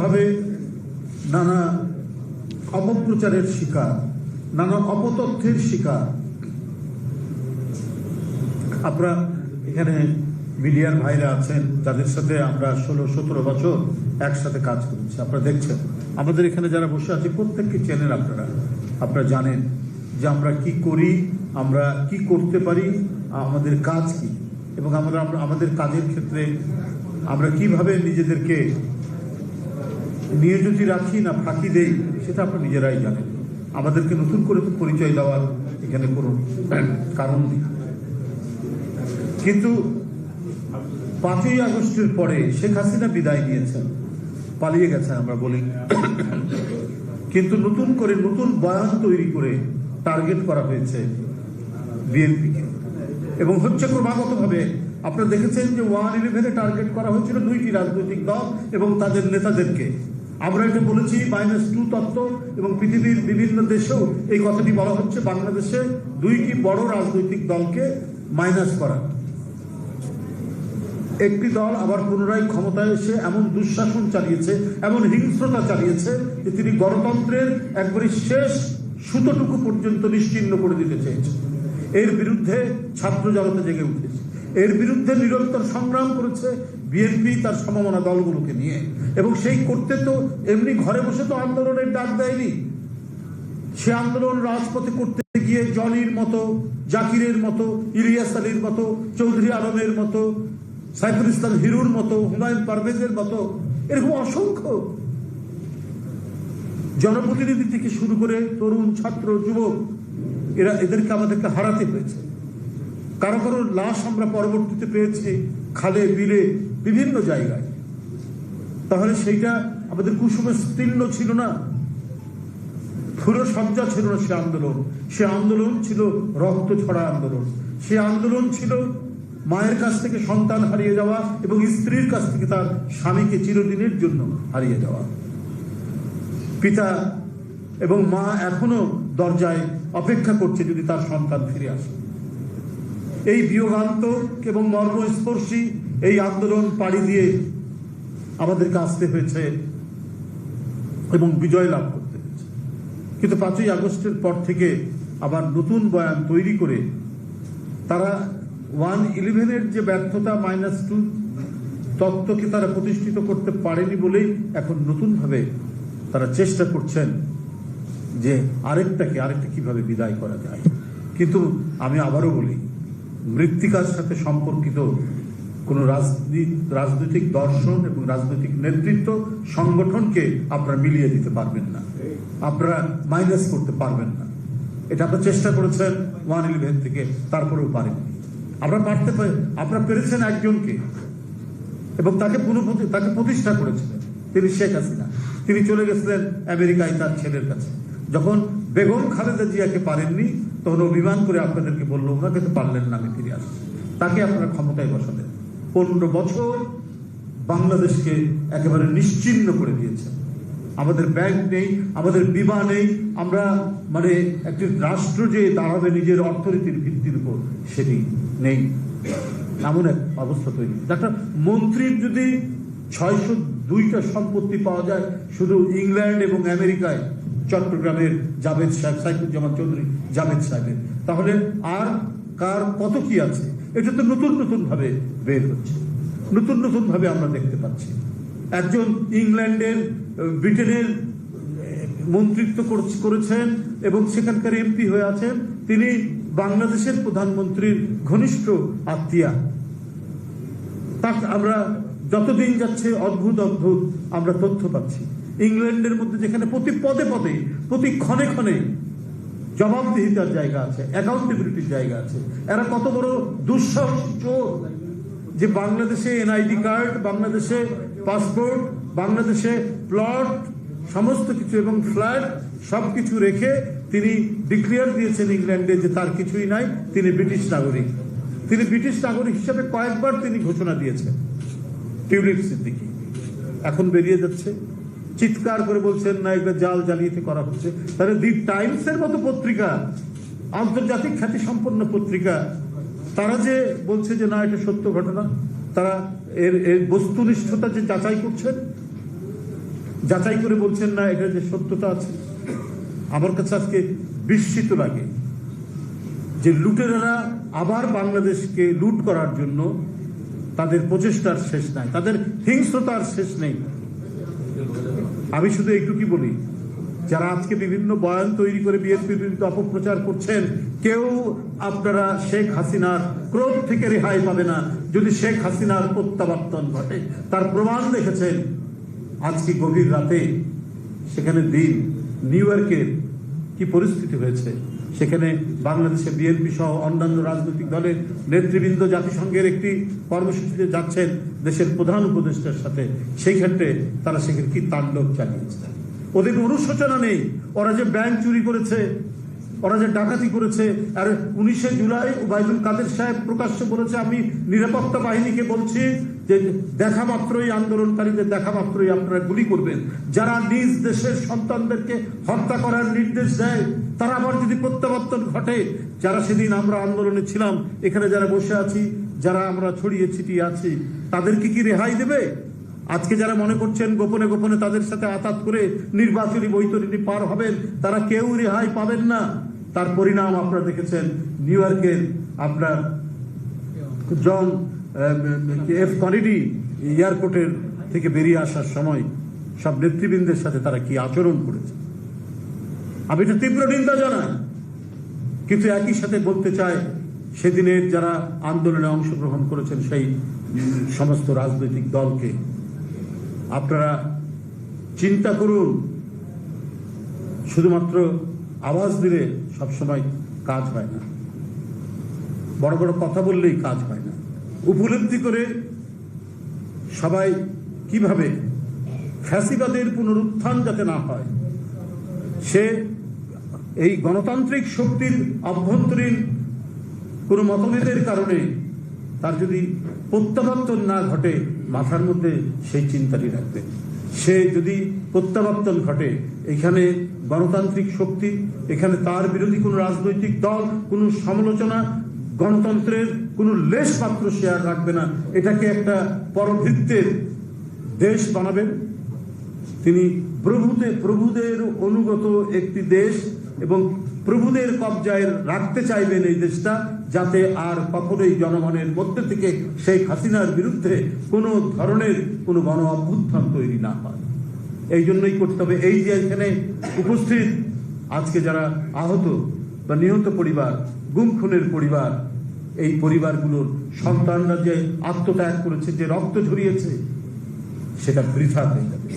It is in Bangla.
নানাভাবে নানা অপপ্রচারের শিকার, নানা অপতথ্যের শিকার। আপনারা এখানে মিডিয়ার ভাইরা আছেন, তাদের সাথে আমরা ষোলো, সতেরো বছর একসাথে কাজ করেছি। আপনারা দেখছেন, আমাদের এখানে যারা বসে আছে, প্রত্যেককে চেনেন আপনারা। আপনারা জানেন যে আমরা কি করি, আমরা কি করতে পারি, আমাদের কাজ কি। এবং আমরা, আমরা- আমাদের কাজের ক্ষেত্রে আমরা কীভাবে নিজেদেরকে নিয়োজিত রাখি না, ফাঁকি দেই, সেটা আপনারা নিজেরাই জানেন। আমাদেরকে নতুন করে পরিচয় দেওয়ার এখানে কোনো কারণ নেই। কিন্তু পাঁচই আগস্টের পরে শেখ হাসিনা বিদায় নিয়েছেন। পালিয়ে গেছেন আমরা বলি। কিন্তু নতুন করে নতুন বয়ান তৈরি করে টার্গেট করা হয়েছে বিএনপিকে। এবং হচ্ছে ক্রমাগতভাবে আপনারা দেখেছেন যে ওয়ান ইলেভেনে টার্গেট করা হয়েছিল দুইটি রাজনৈতিক দল এবং তাদের নেতাদেরকে। আমরা এটা বলেছি মাইনাস টু তত্ত্ব এবং পৃথিবীর বিভিন্ন দেশেও এই কথাটি বলা হচ্ছে। বাংলাদেশে দুইটি বড় রাজনৈতিক দলকে মাইনাস করা। একটি দল আবার পুনরায় ক্ষমতায় এসে এমন দুঃশাসন চালিয়েছে, এমন হিংস্রতা চালিয়েছে যে তিনি গণতন্ত্রের একবারে শেষ সুতোটুকু পর্যন্ত নিশ্চিহ্ন করে দিতে চেয়েছে। এর বিরুদ্ধে ছাত্র জনতা জেগে উঠেছে। এর বিরুদ্ধে নিরন্তর সংগ্রাম করেছে। বিএনপি তার সমমনা দলগুলোকে নিয়ে। এবং সেই করতে তো এমনি ঘরে বসে তো আন্দোলনের ডাক দেয়নি। সে আন্দোলন রাজপথে করতে গিয়ে জনির মতো, জাকিরের মতো, ইলিয়াস আলীর মতো, চৌধুরী আলমের মতো, সাইফুল ইসলাম হিরুর মতো, হুমায়ুন পারভেজের মতো, এরকম অসংখ্য জনপ্রতিনিধি থেকে শুরু করে তরুণ ছাত্র, যুবক, এরা এদেরকে আমাদেরকে হারাতে হয়েছে। কারও কারও লাশ আমরা পরবর্তীতে পেয়েছি, খালে, বিলে বিভিন্ন জায়গায়। তাহলে সেইটা আমাদের কুসুমে স্তীর্ণ ছিল না। পুরো সজ্জা ছিল না সে আন্দোলন। সে আন্দোলন ছিল রক্ত ছড়া আন্দোলন। সে আন্দোলন ছিল মায়ের কাছ থেকে সন্তান হারিয়ে যাওয়া এবং স্ত্রীর কাছ থেকে তার স্বামীকে চিরদিনের জন্য হারিয়ে যাওয়া। পিতা এবং মা এখনও দরজায় অপেক্ষা করছে যদি তার সন্তান ফিরে আসে। এই বিয়োগান্ত এবং মর্মস্পর্শী এই আন্দোলন পাড়ি দিয়ে আমাদেরকে আসতে হয়েছে এবং বিজয় লাভ করতে হয়েছে। কিন্তু পাঁচই আগস্টের পর থেকে আবার নতুন বয়ান তৈরি করে তারা ওয়ান ইলেভেনের যে ব্যর্থতা মাইনাস টু তত্ত্বকে তারা প্রতিষ্ঠিত করতে পারেনি বলেই এখন নতুনভাবে তারা চেষ্টা করছেন যে আরেকটাকে, আরেকটা কীভাবে বিদায় করা যায়। কিন্তু আমি আবারও বলি, মৃত্তিকার সাথে সম্পর্কিত কোনো রাজনীতি, রাজনৈতিক দর্শন এবং রাজনৈতিক নেতৃত্ব সংগঠনকে আপনারা মিলিয়ে দিতে পারবেন না। আপনারা মাইনাস করতে পারবেন না। এটা আপনারা চেষ্টা করেছেন ওয়ান ইলেভেন থেকে, তারপরেও পারেননি। আপনারা পারতে পারে, আপনারা পেরেছেন একজনকে এবং তাকে পুনঃপ্রতি, তাকে প্রতিষ্ঠা করেছিলেন। তিনি শেখ হাসিনা। তিনি চলে গেছিলেন আমেরিকায় তার ছেলের কাছে। যখন বেগম খালেদা জিয়াকে পারেননি, তখন অভিমান করে আপনাদেরকে বলল, ওনাকে তো পারলেন না, আমি ফিরে আসছি। তাকে আপনারা ক্ষমতায় বসালেন। পনেরো বছর বাংলাদেশকে একেবারে নিশ্চিহ্ন করে দিয়েছে। আমাদের ব্যাংক নেই, আমাদের বিমা নেই, আমরা মানে একটি রাষ্ট্র যে দাঁড়াবে নিজের অর্থনীতির ভিত্তির উপর, সেটি নেই। এমন এক অবস্থা তৈরি। একটা মন্ত্রীর যদি ছয়শো দুইটা সম্পত্তি পাওয়া যায়, শুধু ইংল্যান্ড এবং আমেরিকায়, চট্টগ্রামের জাভেদ সাহেব, সাইফুজ্জামান চৌধুরী, জাভেদ সাহেবের, তাহলে আর কার কত কি আছে? এটা তো নতুন নতুন ভাবে বের হচ্ছে। নতুন নতুন ভাবে আমরা দেখতে পাচ্ছি। একজন ইংল্যান্ডের ব্রিটেনের মন্ত্রিত্ব করেছেন এবং সেখানকার এমপি হয়ে আছেন। তিনি বাংলাদেশের প্রধানমন্ত্রীর ঘনিষ্ঠ আত্মীয়া। তা আমরা যতদিন যাচ্ছে অদ্ভুত অদ্ভুত আমরা তথ্য পাচ্ছি। ইংল্যান্ডের মধ্যে যেখানে প্রতি পদে পদে, প্রতি ক্ষণে ক্ষণে জবাবদিহিতার জায়গা আছে অ্যাকাউন্টেবিলিটির জায়গা আছে। এরা কত বড় দুঃসাহসী চোর যে বাংলাদেশে এনআইডি কার্ড, বাংলাদেশে পাসপোর্ট, বাংলাদেশে প্লট, সমস্ত কিছু এবং ফ্ল্যাট সবকিছু রেখে তিনি ডিক্লেয়ার দিয়েছেন ইংল্যান্ডে যে তার কিছুই নাই, তিনি ব্রিটিশ নাগরিক। তিনি ব্রিটিশ নাগরিক হিসেবে কয়েকবার তিনি ঘোষণা দিয়েছেন। টিউলিপ সিদ্দিকি। এখন বেরিয়ে যাচ্ছে। চিৎকার করে বলছেন, না এটা জাল জালিয়াতি করা হচ্ছে। তাহলে দি টাইমসের মতো পত্রিকা, আন্তর্জাতিক খ্যাতি সম্পন্ন পত্রিকা তারা যে বলছে যে না, এটা সত্য ঘটনা, তারা এর এর বস্তুনিষ্ঠতা যে যাচাই করছেন, যাচাই করে বলছেন না, এটা যে সত্যতা আছে। আমার কাছে আজকে বিস্মিত লাগে যে লুটেরারা আবার বাংলাদেশকে লুট করার জন্য তাদের প্রচেষ্টার শেষ নাই, তাদের হিংস্রতার শেষ নেই। আমি শুধু একটু কি বলি, যারা আজকে বিভিন্ন বয়ান তৈরি করে বিএনপির বিরুদ্ধে অপপ্রচার করছেন কেউ আপনারা শেখ হাসিনার ক্রোধ থেকে রেহাই পাবে না যদি শেখ হাসিনার প্রত্যাবর্তন ঘটে। তার প্রমাণ দেখেছেন আজকে গভীর রাতে। সেখানে দিন, নিউ ইয়র্কের কি পরিস্থিতি হয়েছে? সেখানে বাংলাদেশে বিএনপি সহ অন্যান্য রাজনৈতিক দলের নেতৃবৃন্দ জাতিসংঘের একটি কর্মসূচিতে যাচ্ছেন দেশের প্রধান উপদেষ্টার সাথে। সেই ক্ষেত্রে তারা সেখানে কি তাণ্ডব চালিয়েছে? ওদের অনুশোচনা নেই। ওরা যে ব্যাংক চুরি করেছে ওরা যে ডাকাতি করেছে, আর উনিশে জুলাই ওবায়দুল কাদের সাহেব প্রকাশ্যে বলেছে, আমি নিরাপত্তা বাহিনীকে বলছি যে দেখা মাত্রই আন্দোলনকারীদের, দেখা মাত্রই আপনারা গুলি করবেন। যারা নিজ দেশের সন্তানদেরকে হত্যা করার নির্দেশ দেয়, তারা আবার যদি প্রত্যাবর্তন ঘটে, যারা সেদিন আমরা আন্দোলনে ছিলাম, এখানে যারা বসে আছি, যারা আমরা ছড়িয়ে ছিটিয়ে আছি, তাদেরকে কি রেহাই দেবে? আজকে যারা মনে করছেন গোপনে গোপনে তাদের সাথে আতাত করে নির্বাচনী বৈতরণী পার হবেন, তারা কেউ রেহাই পাবেন না। তার পরিণাম আপনারা দেখেছেন, নিউ ইয়র্কের আপনার জন এফ কনেডি এয়ারপোর্টের থেকে বেরিয়ে আসার সময় সব নেতৃবৃন্দের সাথে তারা কি আচরণ করেছে? আমি এটা তীব্র নিন্দা জানাই। কিন্তু একই সাথে বলতে চাই, সেদিনের যারা আন্দোলনে অংশগ্রহণ করেছেন সেই সমস্ত রাজনৈতিক দলকে, আপনারা চিন্তা করুন, শুধুমাত্র আওয়াজ দিলে সবসময় কাজ হয় না। বড় বড় কথা বললেই কাজ হয় না। উপলব্ধি করে সবাই কীভাবে ফ্যাসিবাদের পুনরুত্থান যাতে না হয়, সে এই গণতান্ত্রিক শক্তির অভ্যন্তরীণ কোনো মতভেদের কারণে তার যদি প্রত্যাবর্তন না ঘটে, মাথার মধ্যে সেই চিন্তাটি রাখবে সে যদি প্রত্যাবর্তন ঘটে, এখানে গণতান্ত্রিক শক্তি, এখানে তার বিরোধী কোনো রাজনৈতিক দল, কোনো সমালোচনা, গণতন্ত্রের কোনো লেশ মাত্র শেয়ার রাখবে না। এটাকে একটা পরভৃত্তের দেশ বানাবেন। তিনি প্রভুতে, প্রভুদের অনুগত একটি দেশ এবং প্রভুদের কবজায় রাখতে চাইবেন এই দেশটা, যাতে আর কখনোই জনগণের মধ্যে থেকে শেখ হাসিনার বিরুদ্ধে কোনো ধরনের কোনো গণ অভ্যুত্থান তৈরি না হয়। এই জন্যই করতে হবে। এই যে এখানে উপস্থিত আজকে যারা আহত বা নিহত পরিবার, গুম খুনের পরিবার, এই পরিবারগুলোর সন্তানরা যে আত্মত্যাগ করেছে, যে রক্ত ঝরিয়েছে, সেটা বৃথা হয়ে যাবে।